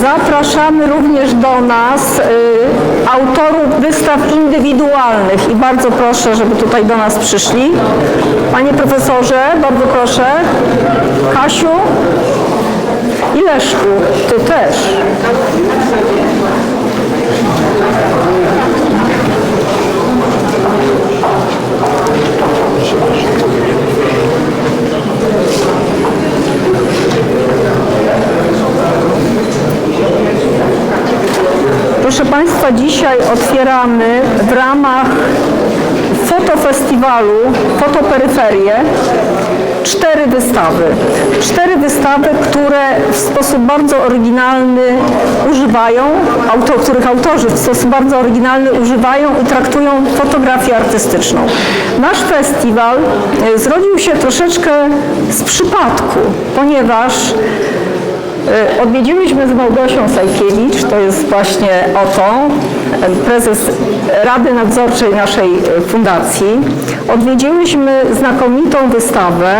Zapraszamy również do nas y, autorów wystaw indywidualnych i bardzo proszę, żeby tutaj do nas przyszli. Panie profesorze, bardzo proszę. Kasiu i Leszku, ty też. Proszę Państwa, dzisiaj otwieramy w ramach fotofestiwalu Fotoperyferie cztery wystawy. Cztery wystawy, które w sposób bardzo oryginalny używają, auto, których autorzy w sposób bardzo oryginalny używają i traktują fotografię artystyczną. Nasz festiwal e, zrodził się troszeczkę z przypadku, ponieważ Odwiedziłyśmy z Małgosią Sajkiewicz, to jest właśnie oto, prezes Rady Nadzorczej naszej e, fundacji. Odwiedziłyśmy znakomitą wystawę,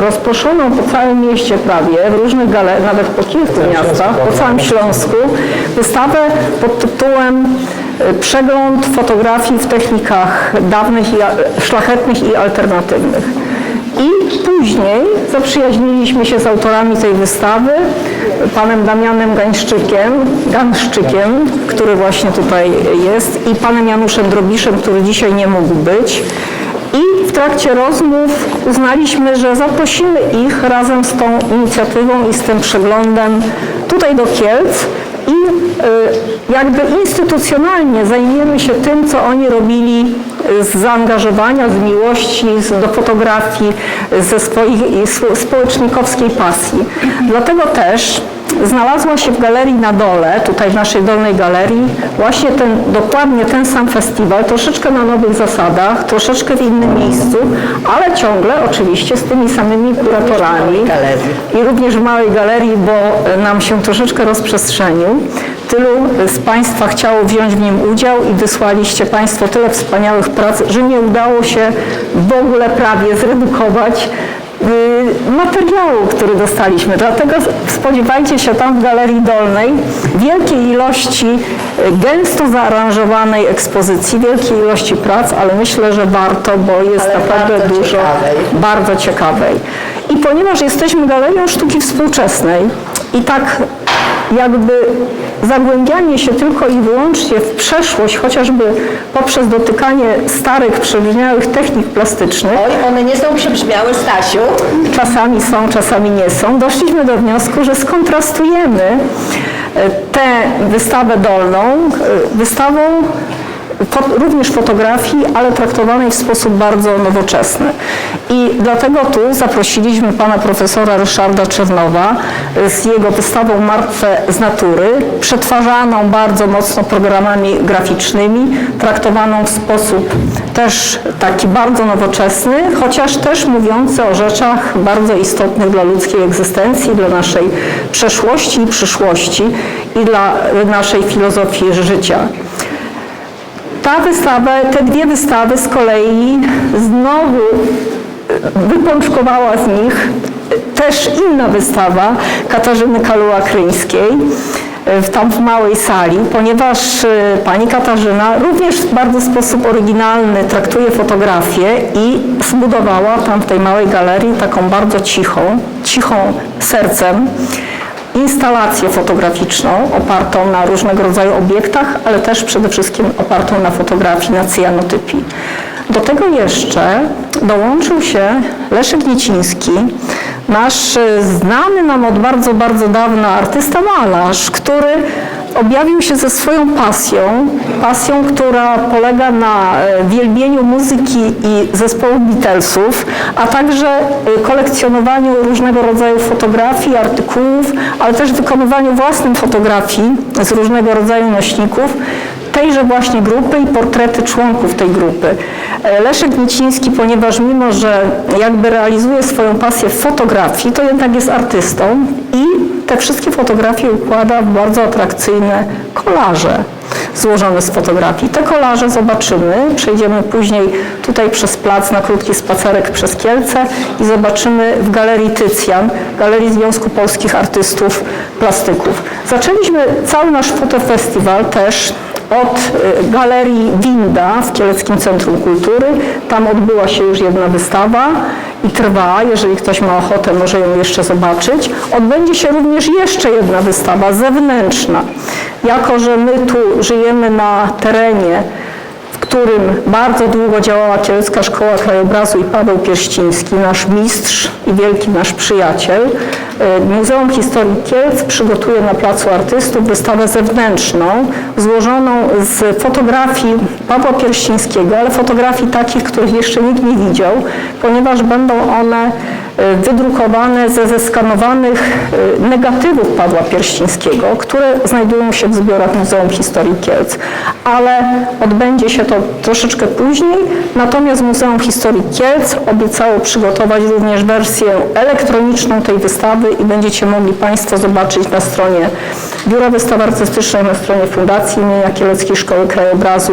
rozproszoną po całym mieście prawie, w różnych galeriach, nawet po kilku miastach, po całym Śląsku. Wystawę pod tytułem e, Przegląd fotografii w technikach dawnych, i szlachetnych i alternatywnych. I później zaprzyjaźniliśmy się z autorami tej wystawy, panem Damianem Gańszczykiem, Ganszczykiem, który właśnie tutaj jest, i panem Januszem Drobiszem, który dzisiaj nie mógł być. I w trakcie rozmów uznaliśmy, że zaprosimy ich razem z tą inicjatywą i z tym przeglądem tutaj do Kielc jakby instytucjonalnie zajmiemy się tym, co oni robili z zaangażowania, z miłości do fotografii, ze swojej społecznikowskiej pasji. Dlatego też znalazła się w galerii na dole, tutaj w naszej dolnej galerii, właśnie ten, dokładnie ten sam festiwal, troszeczkę na nowych zasadach, troszeczkę w innym miejscu, ale ciągle oczywiście z tymi samymi kuratorami. I również w małej galerii, bo e, nam się troszeczkę rozprzestrzenił. Tylu z Państwa chciało wziąć w nim udział i wysłaliście Państwo tyle wspaniałych prac, że nie udało się w ogóle prawie zredukować materiału, który dostaliśmy. Dlatego spodziewajcie się tam w Galerii Dolnej wielkiej ilości y, gęsto zaaranżowanej ekspozycji, wielkiej ilości prac, ale myślę, że warto, bo jest Ale naprawdę dużo ciekawej. bardzo ciekawej. I ponieważ jesteśmy galerią sztuki współczesnej i tak jakby zagłębianie się tylko i wyłącznie w przeszłość, chociażby poprzez dotykanie starych, przebrzmiałych technik plastycznych, Oj, one nie są przybrzmiałe, Stasiu. czasami są, czasami nie są, doszliśmy do wniosku, że skontrastujemy e, tę wystawę dolną e, wystawą również fotografii, ale traktowanej w sposób bardzo nowoczesny. I dlatego tu zaprosiliśmy pana profesora Ryszarda Czernowa z jego wystawą Martwe z natury, przetwarzaną bardzo mocno programami graficznymi, traktowaną w sposób też taki bardzo nowoczesny, chociaż też mówiący o rzeczach bardzo istotnych dla ludzkiej egzystencji, dla naszej przeszłości i przyszłości i dla naszej filozofii życia. Ta wystawa, te dwie wystawy z kolei znowu e, wypączkowała z nich też inna wystawa Katarzyny Kaluła-Kryńskiej e, w, tam w małej sali, ponieważ e, pani Katarzyna również w bardzo sposób oryginalny traktuje fotografię i zbudowała tam w tej małej galerii taką bardzo cichą, cichą sercem instalację fotograficzną opartą na różnego rodzaju obiektach, ale też przede wszystkim opartą na fotografii, na cyjanotypii. Do tego jeszcze dołączył się Leszek Nieciński, nasz znany nam od bardzo, bardzo dawna artysta malarz, który objawił się ze swoją pasją, pasją, która polega na e, wielbieniu muzyki i zespołu Beatlesów, a także e, kolekcjonowaniu różnego rodzaju fotografii, artykułów, ale też wykonywaniu własnych fotografii z różnego rodzaju nośników. tejże właśnie grupy i portrety członków tej grupy. E, Leszek Niciński, ponieważ mimo, że jakby realizuje swoją pasję w fotografii, to jednak jest artystą te wszystkie fotografie układa w bardzo atrakcyjne kolaże złożone z fotografii. Te kolaże zobaczymy, przejdziemy później tutaj przez plac na krótki spacerek przez Kielce i zobaczymy w Galerii Tycjan, Galerii Związku Polskich Artystów Plastyków. Zaczęliśmy cały nasz fotofestiwal też od y, Galerii Winda w Kieleckim Centrum Kultury. Tam odbyła się już jedna wystawa i trwa. Jeżeli ktoś ma ochotę, może ją jeszcze zobaczyć. Odbędzie się również jeszcze jedna wystawa zewnętrzna. Jako, że my tu żyjemy na terenie, którym bardzo długo działała Kielecka Szkoła Krajobrazu i Paweł Pierściński, nasz mistrz i wielki nasz przyjaciel. E, Muzeum Historii Kielc przygotuje na Placu Artystów wystawę zewnętrzną złożoną z fotografii Pawła Pierścińskiego, ale fotografii takich, których jeszcze nikt nie widział, ponieważ będą one e, wydrukowane ze zeskanowanych e, negatywów Pawła Pierścińskiego, które znajdują się w zbiorach Muzeum Historii Kielc. Ale odbędzie się to troszeczkę później, natomiast Muzeum Historii Kielc obiecało przygotować również wersję elektroniczną tej wystawy i będziecie mogli Państwo zobaczyć na stronie Biura Wystaw Artystycznych, na stronie Fundacji imienia Kieleckiej Szkoły Krajobrazu,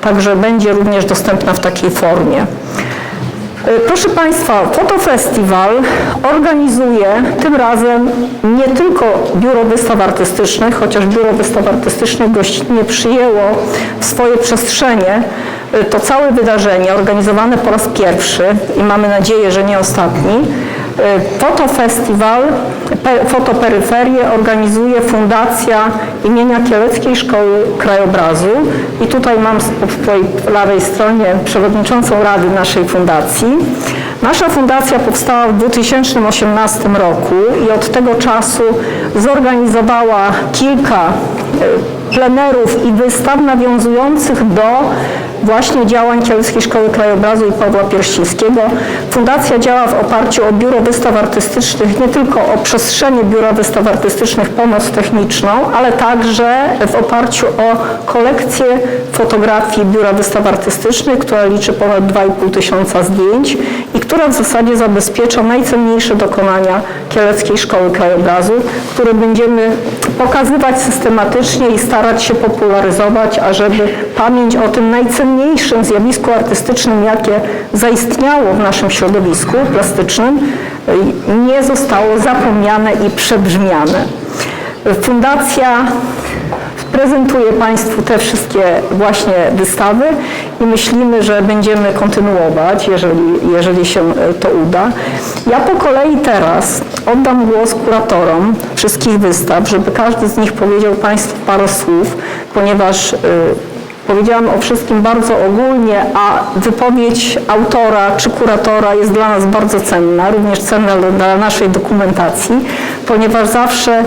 także będzie również dostępna w takiej formie. E, Proszę Państwa, Fotofestiwal organizuje tym razem nie tylko Biuro Wystaw Artystycznych, chociaż Biuro Wystaw Artystycznych gościnnie przyjęło w swoje przestrzenie e, to całe wydarzenie organizowane po raz pierwszy i mamy nadzieję, że nie ostatni. E, Fotofestiwal, pe- fotoperyferię organizuje Fundacja imienia Kieleckiej Szkoły Krajobrazu i tutaj mam po swojej prawej stronie przewodniczącą Rady naszej fundacji. Nasza fundacja powstała w 2018 roku i od tego czasu zorganizowała kilka e, plenerów i wystaw nawiązujących do właśnie działań Kieleckiej Szkoły Krajobrazu i Pawła Pierścińskiego. Fundacja działa w oparciu o Biuro Wystaw Artystycznych, nie tylko o przestrzenie Biura Wystaw Artystycznych Pomoc Techniczną, ale także w oparciu o kolekcję fotografii Biura Wystaw Artystycznych, która liczy ponad 2,5 tysiąca zdjęć i która w zasadzie zabezpiecza najcenniejsze dokonania Kieleckiej Szkoły Krajobrazu, które będziemy pokazywać systematycznie i starać się popularyzować, ażeby pamięć o tym najcenniejszym zjawisku artystycznym, jakie zaistniało w naszym środowisku plastycznym, nie zostało zapomniane i przebrzmiane. Fundacja prezentuje Państwu te wszystkie właśnie wystawy i myślimy, że będziemy kontynuować, jeżeli, jeżeli się e, to uda. Ja po kolei teraz oddam głos kuratorom wszystkich wystaw, żeby każdy z nich powiedział Państwu parę słów, ponieważ e, Powiedziałam o wszystkim bardzo ogólnie, a wypowiedź autora czy kuratora jest dla nas bardzo cenna, również cenna dla naszej dokumentacji, ponieważ zawsze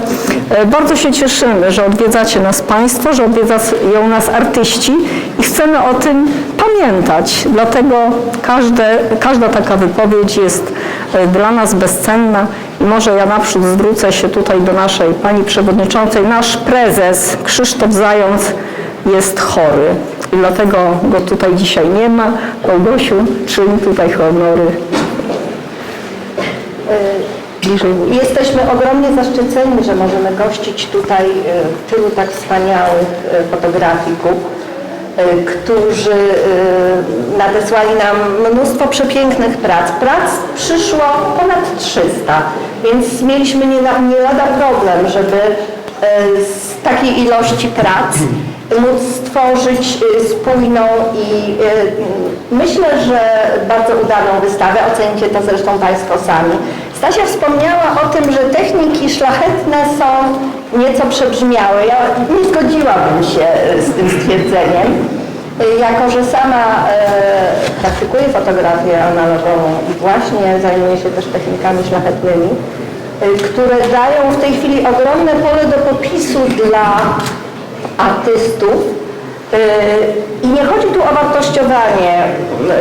e, bardzo się cieszymy, że odwiedzacie nas Państwo, że odwiedzają nas artyści i chcemy o tym pamiętać. Dlatego każde, każda taka wypowiedź jest e, dla nas bezcenna i może ja naprzód zwrócę się tutaj do naszej Pani Przewodniczącej. Nasz prezes Krzysztof Zając jest chory i dlatego go tutaj dzisiaj nie ma. Małgosiu, czyń tutaj honory. Mówię. Jesteśmy ogromnie zaszczyceni, że możemy gościć tutaj e, tylu tak wspaniałych e, fotografików, e, którzy e, nadesłali nam mnóstwo przepięknych prac. Prac przyszło ponad 300, więc mieliśmy nie, nie lada problem, żeby e, z takiej ilości prac móc stworzyć e, spójną i e, myślę, że bardzo udaną wystawę. Ocenicie to zresztą Państwo sami. Stasia wspomniała o tym, że techniki szlachetne są nieco przebrzmiałe. Ja nie zgodziłabym się e, z tym stwierdzeniem, jako że sama praktykuję fotografię analogową i właśnie zajmuję się też technikami szlachetnymi, które dają w tej chwili ogromne pole do popisu dla artystów. Yy, I nie chodzi tu o wartościowanie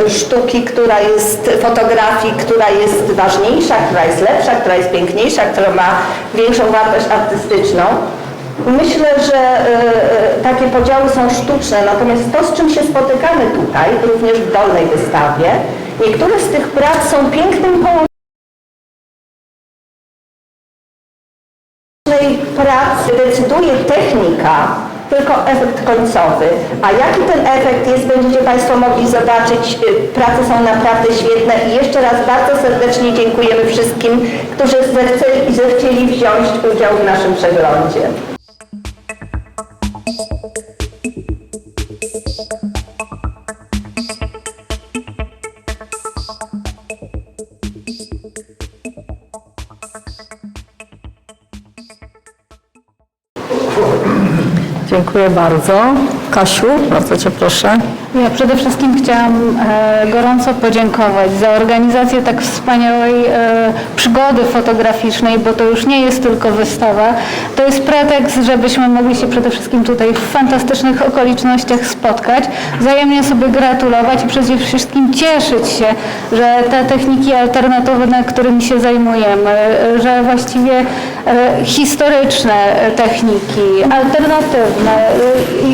sztuki, która jest, fotografii, która jest ważniejsza, która jest lepsza, która jest piękniejsza, która ma większą wartość artystyczną, Myślę, że e, e, takie podziały są sztuczne, natomiast to, z czym się spotykamy tutaj, również w dolnej wystawie, niektóre z tych prac są pięknym połączeniem pracy decyduje technika, tylko efekt końcowy. A jaki ten efekt jest, będziecie Państwo mogli zobaczyć. Y, Prace są naprawdę świetne i jeszcze raz bardzo serdecznie dziękujemy wszystkim, którzy zechceli, zechcieli wziąć udział w naszym przeglądzie. Dziękuję bardzo. Kasiu, bardzo Cię proszę. Ja przede wszystkim chciałam e, gorąco podziękować za organizację tak wspaniałej e, przygody fotograficznej, bo to już nie jest tylko wystawa. To jest pretekst, żebyśmy mogli się przede wszystkim tutaj w fantastycznych okolicznościach spotkać, wzajemnie sobie gratulować i przede wszystkim cieszyć się, że te techniki alternatywne, którymi się zajmujemy, e, że właściwie historyczne techniki, alternatywne,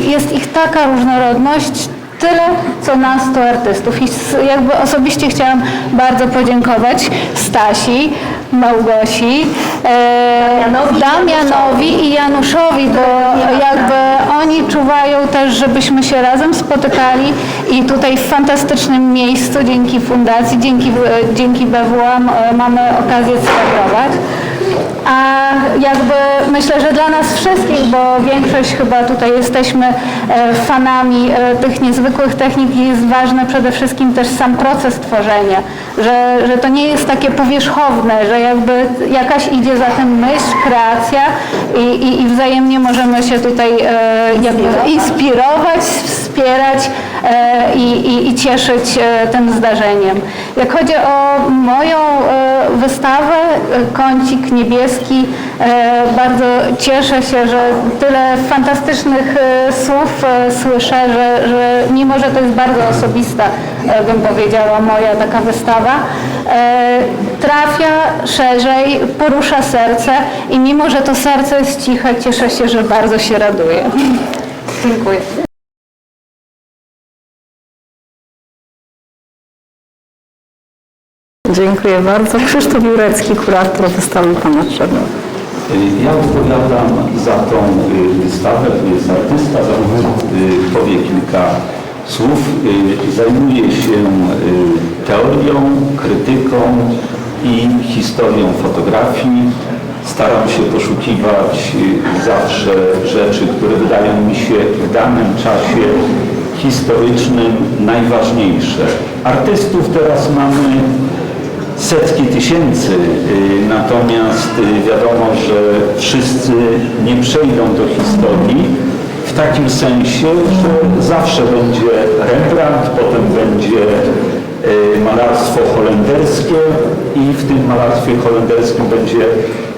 jest ich taka różnorodność, tyle, co nas to artystów. I jakby osobiście chciałam bardzo podziękować Stasi, Małgosi, e, Damianowi, Damianowi i Januszowi, bo jakby oni czuwają też, żebyśmy się razem spotykali i tutaj w fantastycznym miejscu dzięki fundacji, dzięki, dzięki BWA e, mamy okazję celebrować. A jakby myślę, że dla nas wszystkich, bo większość chyba tutaj jesteśmy e, fanami e, tych niezwykłych technik i jest ważny przede wszystkim też sam proces tworzenia, że, że to nie jest takie powierzchowne, że jakby jakaś idzie za tym myśl, kreacja i, i, i wzajemnie możemy się tutaj e, jakby inspirować, wspierać i, i, i cieszyć e, tym zdarzeniem. Jak chodzi o moją e, wystawę, e, Kącik Niebieski, e, bardzo cieszę się, że tyle fantastycznych e, słów e, słyszę, że, że mimo, że to jest bardzo osobista, e, bym powiedziała, moja taka wystawa, e, trafia szerzej, porusza serce i mimo, że to serce jest ciche, cieszę się, że bardzo się raduję. Dziękuję. Dziękuję bardzo. Krzysztof Jurecki, kurator wystawy Pana Czego. Ja odpowiadam za tą y, wystawę, jest artysta, zaraz y, powie kilka słów. Y, Zajmuję się teorią, krytyką i historią fotografii. Staram się poszukiwać zawsze rzeczy, które wydają mi się w danym czasie historycznym najważniejsze. Artystów teraz mamy setki tysięcy, y, natomiast y, wiadomo, że wszyscy nie przejdą do historii w takim sensie, że zawsze będzie Rembrandt, potem będzie y, malarstwo holenderskie i w tym malarstwie holenderskim będzie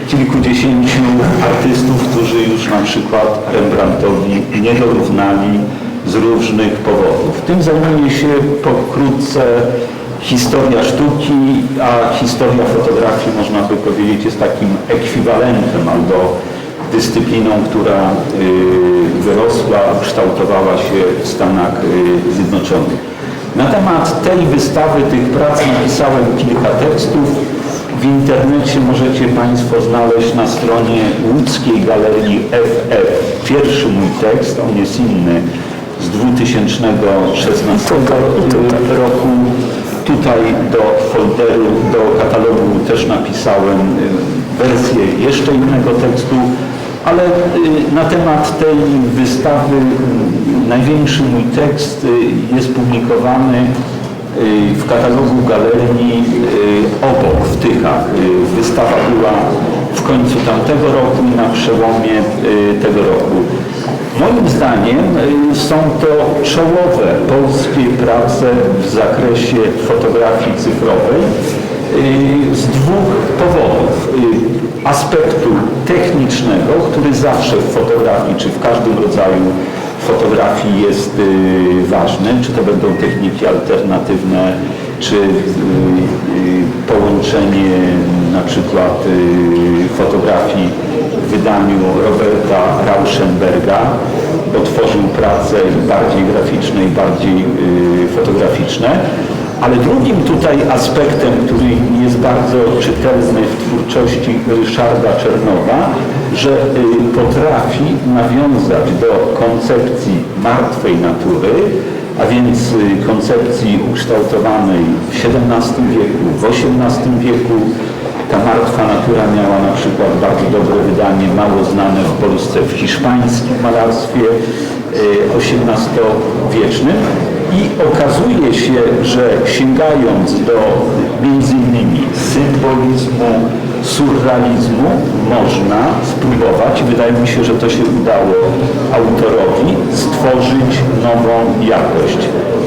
kilkudziesięciu artystów, którzy już na przykład Rembrandtowi nie dorównali z różnych powodów. Tym zajmuje się pokrótce historia sztuki, a historia fotografii można by powiedzieć jest takim ekwiwalentem albo dyscypliną, która y, wyrosła, kształtowała się w Stanach y, Zjednoczonych. Na temat tej wystawy, tych prac napisałem kilka tekstów. W internecie możecie Państwo znaleźć na stronie łódzkiej galerii FF. Pierwszy mój tekst, on jest inny, z 2016 roku. Tutaj do folderu, do katalogu też napisałem y, wersję jeszcze innego tekstu, ale y, na temat tej wystawy y, największy mój tekst y, jest publikowany w katalogu galerii obok w Tychach. Wystawa była w końcu tamtego roku i na przełomie tego roku. Moim zdaniem y, są to czołowe polskie prace w zakresie fotografii cyfrowej y, z dwóch powodów. Y, Aspektu technicznego, który zawsze w fotografii, czy w każdym rodzaju fotografii jest ważny, czy to będą techniki alternatywne, czy połączenie na przykład fotografii w wydaniu Roberta Rauschenberga, bo tworzył prace bardziej graficzne i bardziej y, fotograficzne. Ale drugim tutaj aspektem, który jest bardzo czytelny w twórczości Ryszarda Czernowa, że y, potrafi nawiązać do koncepcji martwej natury, a więc y, koncepcji ukształtowanej w XVII wieku, w XVIII wieku. Martwa natura miała na przykład bardzo dobre wydanie, mało znane w Polsce, w hiszpańskim malarstwie XVIII-wiecznym. I okazuje się, że sięgając do między symbolizmu, surrealizmu, można spróbować, wydaje mi się, że to się udało autorowi, stworzyć nową jakość.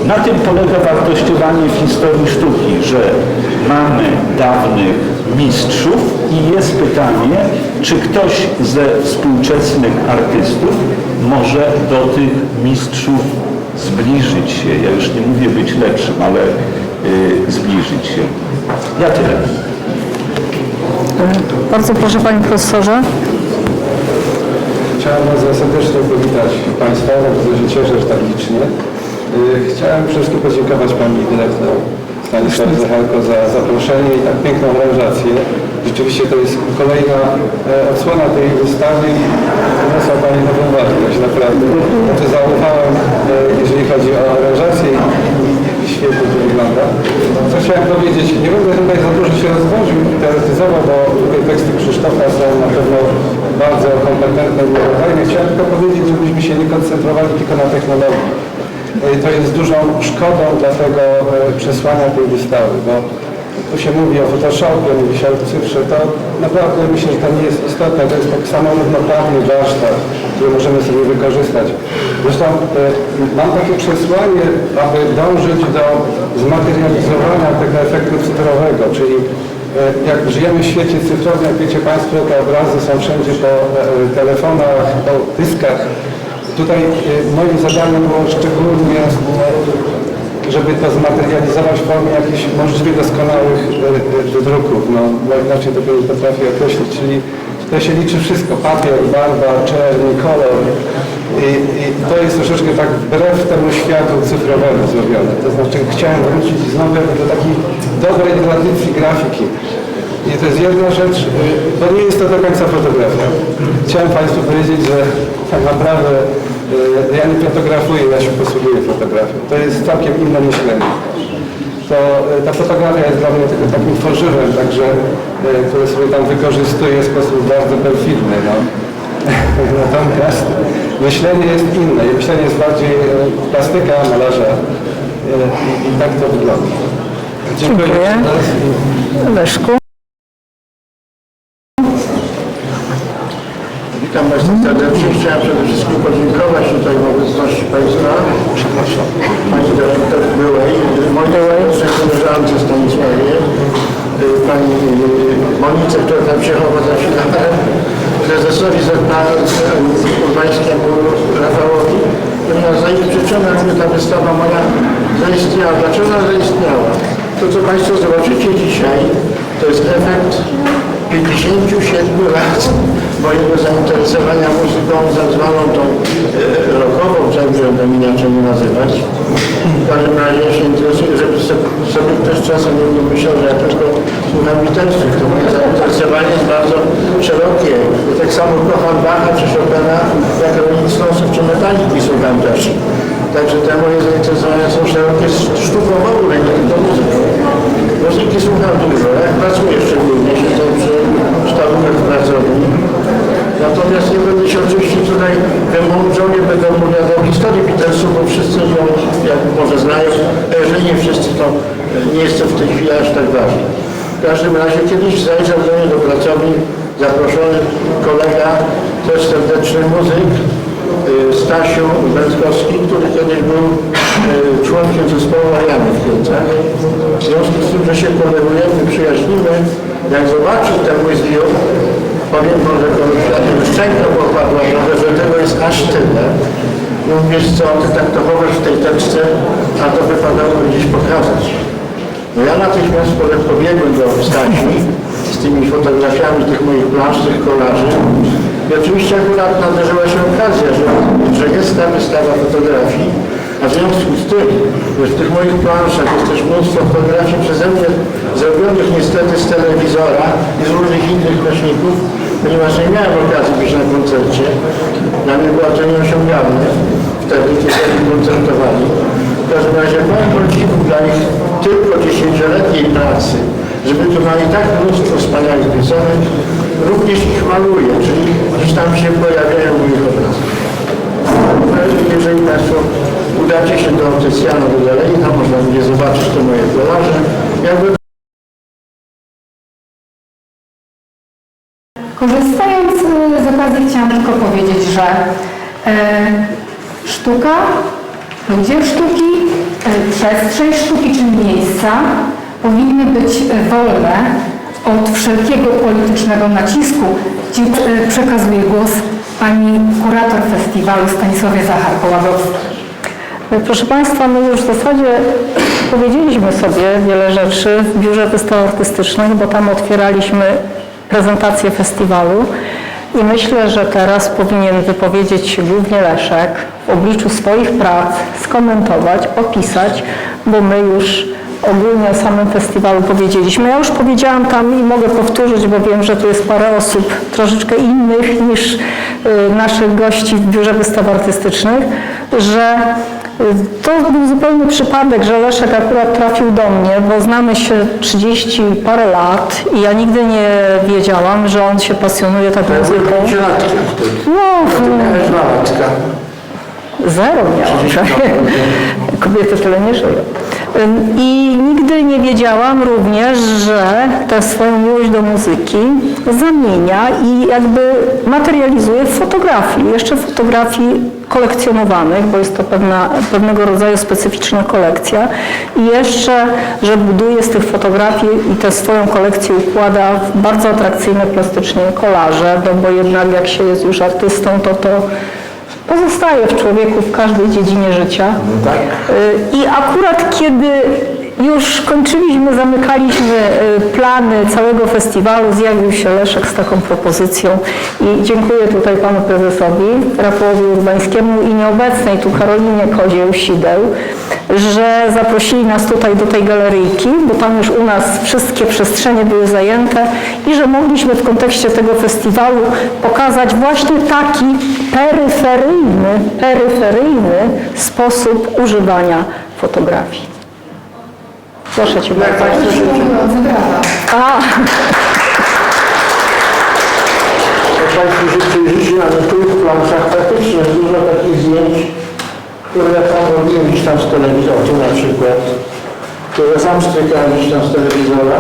Na tym polega wartościowanie w historii sztuki, że mamy dawnych mistrzów i jest pytanie, czy ktoś ze współczesnych artystów może do tych mistrzów zbliżyć się. Ja już nie mówię być lepszym, ale y, zbliżyć się. Ja tyle. Bardzo proszę Panie Profesorze. Chciałem bardzo serdecznie powitać Państwa, bardzo się cieszę, że tak licznie. Y, Chciałem przede wszystkim podziękować Pani Dyrektor Stanisławie Zacharko za zaproszenie i tak piękną realizację. Rzeczywiście to jest kolejna e, odsłona tej wystawy i wniosła Pani nową wartość, naprawdę. Znaczy zaufałem, e, jeżeli chodzi o aranżację i świetnie to wygląda. Co chciałem powiedzieć, nie będę tutaj za dużo się rozwodził i teoretyzował, bo tutaj teksty Krzysztofa są na pewno bardzo kompetentne i miarodajne. Chciałem tylko powiedzieć, żebyśmy się nie koncentrowali tylko na technologii. E, To jest dużą szkodą dla tego e, przesłania tej wystawy, bo tu się mówi o Photoshopie, mówi się o cyfrze, to naprawdę myślę, że to nie jest istotne, to jest tak samo równoprawny warsztat, który możemy sobie wykorzystać. Zresztą e, mam takie przesłanie, aby dążyć do zmaterializowania tego efektu cyfrowego, czyli e, jak żyjemy w świecie cyfrowym, jak wiecie Państwo, te obrazy są wszędzie po e, telefonach, po dyskach. Tutaj e, moim zadaniem było szczególnie żeby to zmaterializować w formie jakichś możliwie doskonałych e, e, wydruków, no bo inaczej tego nie potrafię określić, czyli to się liczy wszystko, papier, barwa, czerń, kolor. I, i to jest troszeczkę tak wbrew temu światu cyfrowemu zrobione, to znaczy chciałem wrócić znowu do takiej dobrej tradycji grafiki. I to jest jedna rzecz, y, bo nie jest to do końca fotografia. Chciałem Państwu powiedzieć, że tak naprawdę ja nie fotografuję, ja się posługuję fotografią. To jest całkiem inne myślenie. To y, ta fotografia jest dla mnie tylko takim tworzywem, także, y, które sobie tam wykorzystuję w sposób bardzo perfidny. No. Natomiast myślenie jest inne i myślenie jest bardziej plastyka malarza i, i tak to wygląda. Dziękuję. Dziękuję. Leszku. Witam Państwa serdecznie. Chciałem przede wszystkim podziękować tutaj w obecności Państwa, Pani Dyrektor byłej, mojej serdecznie koleżance Stanisławie, y, Pani y, Monice, która tam przyjechała za chwilę, prezesowi Urbańskiemu Rafałowi, ponieważ za ich przyczynę mówię, ta wystawa moja zaistniała. Dlaczego ona zaistniała? To, co Państwo zobaczycie dzisiaj, to jest efekt 57 lat mojego zainteresowania muzyką, tak zwaną tą e, rockową, tak żeby mi inaczej nazywać. W każdym razie się interesuję, żeby sobie ktoś czasem nie myślał, że ja tylko słucham literstwa. To moje zainteresowanie jest bardzo szerokie. Tak samo kocham Bacha czy Chopina, jak Rolling czy Metaliki słucham też. Także te moje zainteresowania są szerokie, sztuką w ogóle, nie tylko muzyką. Muzyki słucham dużo, jak pracuję szczególnie, sztabówkach pracowni. Natomiast nie będę się oczywiście tutaj wymądrzał, nie będę opowiadał historii Beatlesu, bo wszyscy ją, jak może znają, jeżeli nie wszyscy, to e, nie jestem w tej chwili aż tak ważny. W każdym razie kiedyś zajrzał do mnie do pracowni zaproszony kolega, też serdeczny muzyk, Stasiu Bęckowski, który kiedyś był y, członkiem zespołu Ariany w Kielcach. W związku z tym, że się kolegujemy, przyjaźnimy, jak zobaczył ten mój zbiór, powiem może koleżanom, szczęka popadła że tego jest aż tyle. I on wiesz co, ty tak to chowasz w tej teczce, a to wypadało gdzieś pokazać. No ja natychmiast pobiegłem do Stasi z tymi fotografiami tych moich plansz, tych kolarzy. I oczywiście akurat nadarzyła się okazja, że, że jest ta wystawa fotografii, a w związku z tym, że w tych moich planszach jest też mnóstwo fotografii przeze mnie zrobionych niestety z telewizora i z różnych innych nośników, ponieważ nie miałem okazji być na koncercie. Dla mnie było to nieosiągalne wtedy, kiedy koncertowali. W każdym razie mam podziwu dla nich tylko dziesięcioletniej pracy, żeby tu mieli tak mnóstwo wspaniałych piosenek, również ich maluję, czyli gdzieś tam się pojawiają w moich obrazach. Jeżeli Państwo udacie się do Tycjana do Dalei, tam można będzie zobaczyć te moje kolaże. Jakby Korzystając e, z okazji chciałam tylko powiedzieć, że e, sztuka, ludzie sztuki, e, przestrzeń sztuki czy miejsca powinny być wolne od wszelkiego politycznego nacisku. Dziś e, przekazuję głos pani kurator festiwalu Stanisławie Zacharko-Łabowskiej. Proszę Państwa, my już w zasadzie powiedzieliśmy sobie wiele rzeczy w Biurze Wystaw Artystycznych, bo tam otwieraliśmy prezentację festiwalu i myślę, że teraz powinien wypowiedzieć głównie Leszek w obliczu swoich prac, skomentować, opisać, bo my już ogólnie o samym festiwalu powiedzieliśmy. Ja już powiedziałam tam i mogę powtórzyć, bo wiem, że tu jest parę osób troszeczkę innych niż y, naszych gości w Biurze Wystaw Artystycznych, że y, to był zupełny przypadek, że Leszek akurat trafił do mnie, bo znamy się 30 parę lat i ja nigdy nie wiedziałam, że on się pasjonuje tak muzyką. No, nalatka. Zero miałam. Kobiety tyle nie żyją. I nigdy nie wiedziałam również, że tę swoją miłość do muzyki zamienia i jakby materializuje w fotografii. Jeszcze fotografii kolekcjonowanych, bo jest to pewna, pewnego rodzaju specyficzna kolekcja. I jeszcze, że buduje z tych fotografii i tę swoją kolekcję układa w bardzo atrakcyjne plastycznie kolaże, no bo jednak jak się jest już artystą, to to pozostaje w człowieku w każdej dziedzinie życia. Y, I akurat kiedy już kończyliśmy, zamykaliśmy y, plany całego festiwalu, zjawił się Leszek z taką propozycją. I dziękuję tutaj panu prezesowi Rafałowi Urbańskiemu i nieobecnej tu Karolinie Kozieł-Sideł, że zaprosili nas tutaj do tej galeryjki, bo tam już u nas wszystkie przestrzenie były zajęte i że mogliśmy w kontekście tego festiwalu pokazać właśnie taki peryferyjny, peryferyjny sposób używania fotografii. Proszę Cię bardzo. A, Jak Państwo się przyjrzycie na niektórych planszach, jest dużo takich zdjęć, które robiłem gdzieś tam z telewizora, tu na przykład, które sam stykałem gdzieś tam z telewizora.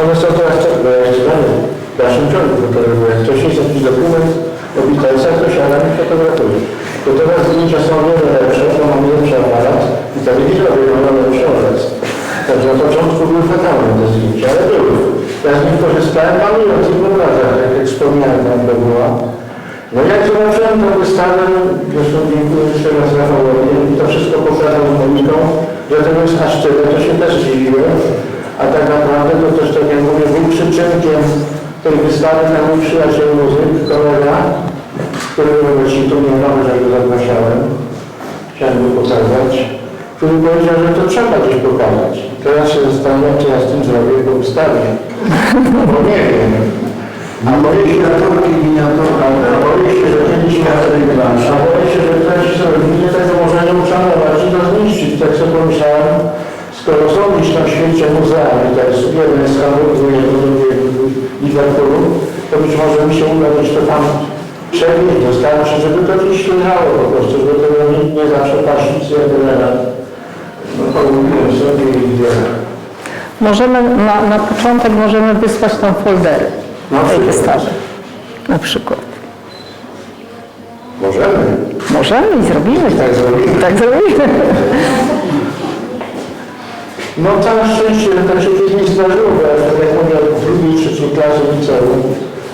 One są teraz tak, dalej w dalszym ciągu fotografuję. Jak ktoś jest jakiś dokument o Beatlesach, to siadam i fotografuję. To teraz zdjęcia są o wiele lepsze, bo mam lepszy aparat i telewizor ma lepszy obraz. Także na początku były fatalne te zdjęcia, ale były. Ja z nich korzystałem, malując ich w obrazach, tak jak wspomniałem, tam to była. No jak zobaczyłem tę wystawę, zresztą dziękuję jeszcze raz Rafałowi, i to wszystko pokazał z Moniką, że tego jest aż tyle, to się też dziwiłem. A tak naprawdę to też, tak jak mówię, był przyczynkiem tej wystawy na mój przyjaciel muzyk, kolega, którego właśnie tu nie mamy, że go zapraszałem. Chciałem go pokazać który powiedział, że to trzeba gdzieś pokazać. Teraz się zastanawiam, co ja z tym zrobię po wystawie. Bo nie wiem. A boję się naturki miniaturka, boję się, że kiedyś miałem plansz, a boję się, że ktoś nie tego może nie uszanować i to zniszczyć. Tak sobie pomyślałem, skoro są gdzieś na świecie muzea, tak jest jeden z Hamburgu, jeden drugi Liverpoolu, to być może mi się uda gdzieś to tam przewieźć, się, żeby to gdzieś leżało po prostu, żeby tego nie, nie zaprzepaścić jak element. No pogubiłem sobie i możemy na, na początek możemy wysłać tam foldery tej wystawy. Na przykład. Możemy. Możemy i zrobimy tak. Tak zrobimy. Tak zrobimy. No całe szczęście, że tak się kiedyś nie zdarzyło, bo ja tak jak mówię, od drugiej, trzeciej klasy liceum,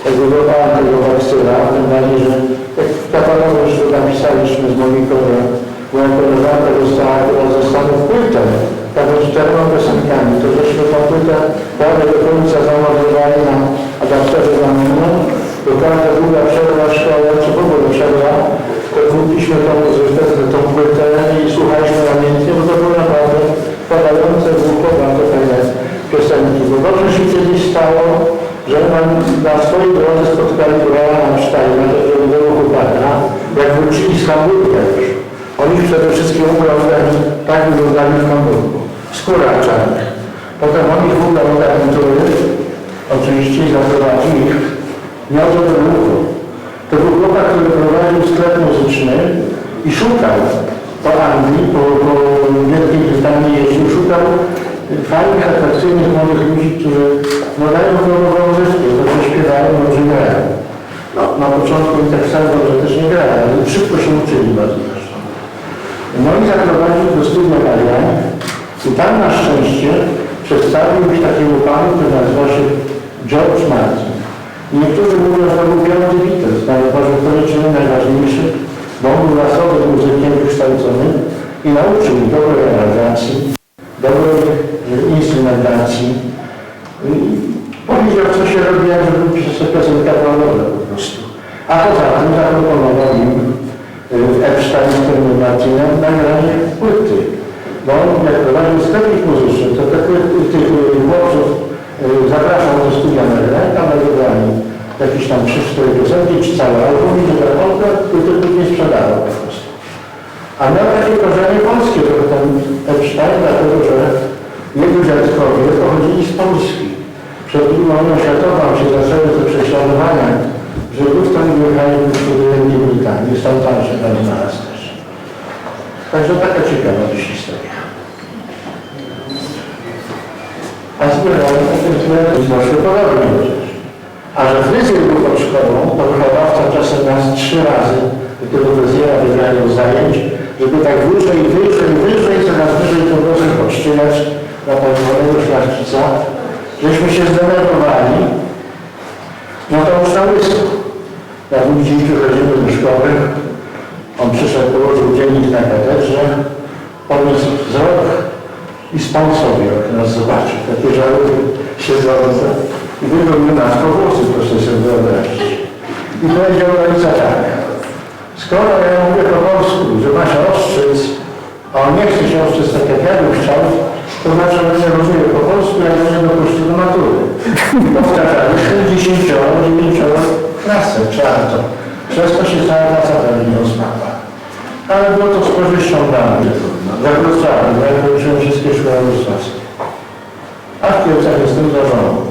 jak wydawałem tego wakcyna, tym bardziej, że jak w katalogu już to napisaliśmy z Moniką, że moja koleżanka dostała chyba ze Stanów płytę, taką z czterema piosenkami, to żeśmy płytę bardzo samego końca zamordowali na adapterze zamienną, bo każda długa przerwa w czy w ogóle przerwa, to kupiliśmy tą, tą, tą płytę i słuchaliśmy namiętnie, bo to było naprawdę padające, głupowate fajne piosenki. Bo dobrze się kiedyś stało, że nam na swojej drodze spotkali Briana Steina, tego chłopaka, jak wrócili z Hamburga już. Oni przede wszystkim ubrał tak wyglądali w Hamburgu. Skóra czarnych. Potem on ich ubrał w agentury, oczywiście zaprowadził ich. Miał to do ruchu. To był chłopak, który prowadził sklep muzyczny i szukał po Anglii, po, po Wielkiej Brytanii jeździł, szukał fajnych, atrakcyjnych młodych ludzi, którzy no dają wyspę, to że śpiewają, może grają. No, na początku i tak samo, że też nie grają, ale szybko się uczyli bardzo zresztą. No i zaprowadził do studia Marian i tam na szczęście przedstawił mi takiego pana, który nazywa się George Martin. Niektórzy mówią, że to był piąty Beatles, ale może koniecznie najważniejszy, bo on był rasowym muzykiem wykształconym i nauczył mi dobrej aranżacji, dobrej instrumentacji. I powiedział, co się robi, jak żeby pisać piosenka polowe po prostu. A poza tym zaproponował im y, Epstein z tym Marcinem nagranie płyty. Bo on jak prowadził sklepik muzyczny, to płyty, tych chłopców y, zapraszał do studia nagrań, tam nagrywali jakieś tam 3-4 piosenki, czy całe album i wygrał, płyty nie sprzedawał po prostu. A miał takie korzenie polskie, trochę ten Epstein, dlatego że jego dziadkowie pochodzili z Polski. Przed II wojną światową się zaczęły te prześladowania Żydów, to oni wyjechali do Wielkiej Brytanii, stąd tam się tam znalazł też. Także taka ciekawa dość historia. A zbierałem takie względy znacznie podobnie przecież. A że fryzjer był pod szkołą, to wychowawca czasem nas trzy razy do tego fryzjera zajęć, żeby tak wyżej, wyżej, wyżej, coraz wyżej to proszę podszczyjać na tak zwanego szlachcica, żeśmy się zdenerwowali, no to już na. Jak my dziś przychodzimy do szkoły, on przyszedł, położył dziennik na katedrze, podniósł wzrok i spał sobie, jak nas zobaczył. Takie żarówy siedzące i wygonił nas po włosy, proszę sobie wyobrazić. I powiedział do ojca tak, skoro ja mówię po polsku, że ma się ostrzyc, a on nie chce się ostrzyc tak jak ja bym chciał, to znaczy, że nie rozumie po polsku, jak nie dopuścił do matury. Powtarzaliśmy dziesięcioro, dziewięcioro klasę, czarto. Przez to się cała klasa pewnie rozpadła. Ale było to z korzyścią dla mnie. We Wrocławiu, bo ja kończyłem wszystkie szkoły wrocławskie. A w Kielcach jestem za żoną.